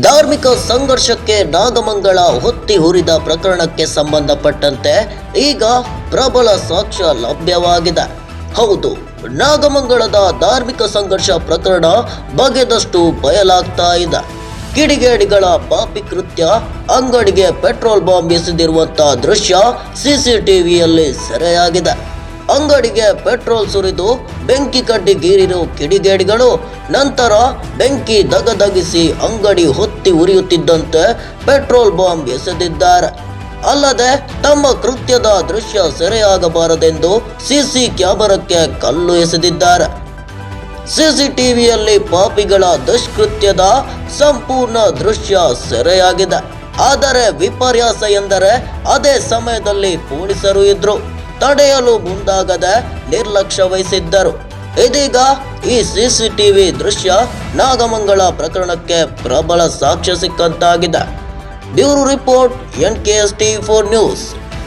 ಧಾರ್ಮಿಕ ಸಂಘರ್ಷಕ್ಕೆ ನಾಗಮಂಗಳ ಹೊತ್ತಿ ಹುರಿದ ಪ್ರಕರಣಕ್ಕೆ ಸಂಬಂಧಪಟ್ಟಂತೆ ಈಗ ಪ್ರಬಲ ಸಾಕ್ಷ್ಯ ಲಭ್ಯವಾಗಿದೆ. ಹೌದು, ನಾಗಮಂಗಳದ ಧಾರ್ಮಿಕ ಸಂಘರ್ಷ ಪ್ರಕರಣ ಬಗೆದಷ್ಟು ಬಯಲಾಗ್ತಾ ಇದೆ. ಕಿಡಿಗೇಡಿಗಳ ಪಾಪಿ ಕೃತ್ಯ, ಅಂಗಡಿಗೆ ಪೆಟ್ರೋಲ್ ಬಾಂಬ್ ಎಸೆದಿರುವಂತಹ ದೃಶ್ಯ ಸಿಸಿಟಿವಿಯಲ್ಲಿ ಸೆರೆಯಾಗಿದೆ. ಅಂಗಡಿಗೆ ಪೆಟ್ರೋಲ್ ಸುರಿದು ಬೆಂಕಿ ಕಡ್ಡಿ ಗೀರಿರು ಕಿಡಿಗೇಡಿಗಳು, ನಂತರ ಬೆಂಕಿ ದಗದಗಿಸಿ ಅಂಗಡಿ ಹೊತ್ತಿ ಉರಿಯುತ್ತಿದ್ದಂತೆ ಪೆಟ್ರೋಲ್ ಬಾಂಬ್ ಎಸೆದಿದ್ದಾರೆ. ಅಲ್ಲದೆ ತಮ್ಮ ಕೃತ್ಯದ ದೃಶ್ಯ ಸೆರೆಯಾಗಬಾರದೆಂದು ಸಿಸಿ ಕ್ಯಾಮರಕ್ಕೆ ಕಲ್ಲು ಎಸೆದಿದ್ದಾರೆ. ಸಿಸಿಟಿವಿಯಲ್ಲಿ ಪಾಪಿಗಳ ದುಷ್ಕೃತ್ಯದ ಸಂಪೂರ್ಣ ದೃಶ್ಯ ಸೆರೆಯಾಗಿದೆ. ಆದರೆ ವಿಪರ್ಯಾಸ ಎಂದರೆ ಅದೇ ಸಮಯದಲ್ಲಿ ಪೊಲೀಸರು ಇದ್ರು. ತಡೆಯಲು ಮುಂದಾಗದೆ ನಿರ್ಲಕ್ಷ್ಯ ವಹಿಸಿದ್ದರು ಇದೀಗ ಈ ಸಿಸಿಟಿವಿ ದೃಶ್ಯ ನಾಗಮಂಗಲ ಪ್ರಕರಣಕ್ಕೆ ಪ್ರಬಲ ಸಾಕ್ಷ್ಯ ಸಿಕ್ಕಂತಾಗಿದೆ. Bureau report N K S T four news.